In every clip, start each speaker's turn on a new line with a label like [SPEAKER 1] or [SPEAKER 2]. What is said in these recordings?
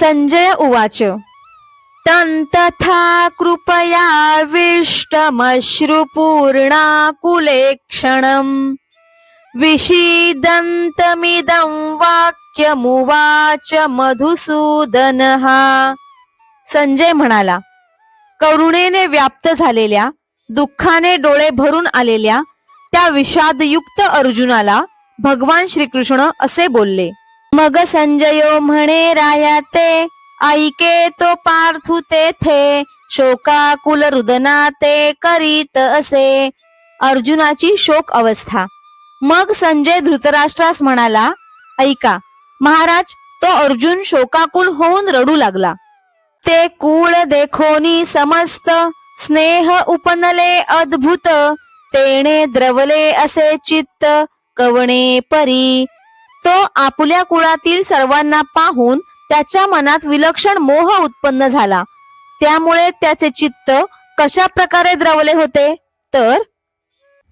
[SPEAKER 1] संजय उवाच. तंतथा कृपयाविष्टमश्रुपूर्णाकुलेक्षणम् विषीदन्तमिदं वाक्यमुवाच मधुसूदनः संजय म्हणाला करुणेने व्याप्त झालेल्या दुःखाने डोळे भरून आलेल्या त्या विषादयुक्त अर्जुनाला भगवान श्रीकृष्ण असे बोलले. मग संजयो म्हणे राया ते ऐके तो पार्थू तेथे शोकाकुल रुदना ते करीत असे. अर्जुनाची शोक अवस्था. मग संजय धृतराष्ट्रास म्हणाला ऐका महाराज तो अर्जुन शोकाकुल होऊन रडू लागला. ते कुळ देखोनी समस्त स्नेह उपनले अद्भुत तेणे द्रवले असे चित्त कवणे परी तो आपल्या कुळातील सर्वांना पाहून त्याच्या मनात विलक्षण मोह उत्पन्न झाला. त्यामुळे त्याचे चित्त कशा प्रकारे द्रवले होते? तर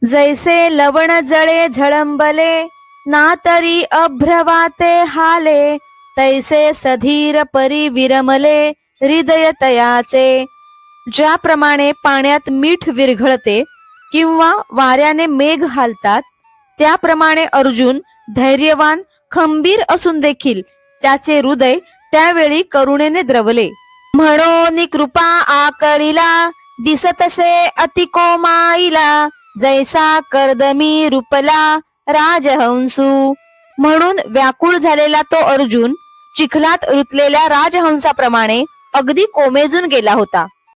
[SPEAKER 1] जैसे लवण जळे झळंबले ना तरी अभ्रवाते हाले तैसे सधीर परी विरमले हृदय तयाचे. ज्याप्रमाणे पाण्यात मीठ विरघळते किंवा वाऱ्याने मेघ हालतात त्याप्रमाणे अर्जुन धैर्यवान खंबीर असून देखील त्याचे हृदय त्यावेळी करुणेने द्रवले. म्हणून कृपा आकळीला दिसतसे अतिकोमाईला जैसा कर्दमी रूपला राजहंसू. म्हणून व्याकुळ झालेला तो अर्जुन चिखलात रुतलेल्या राजहंसाप्रमाणे अगदी कोमेजून गेला होता.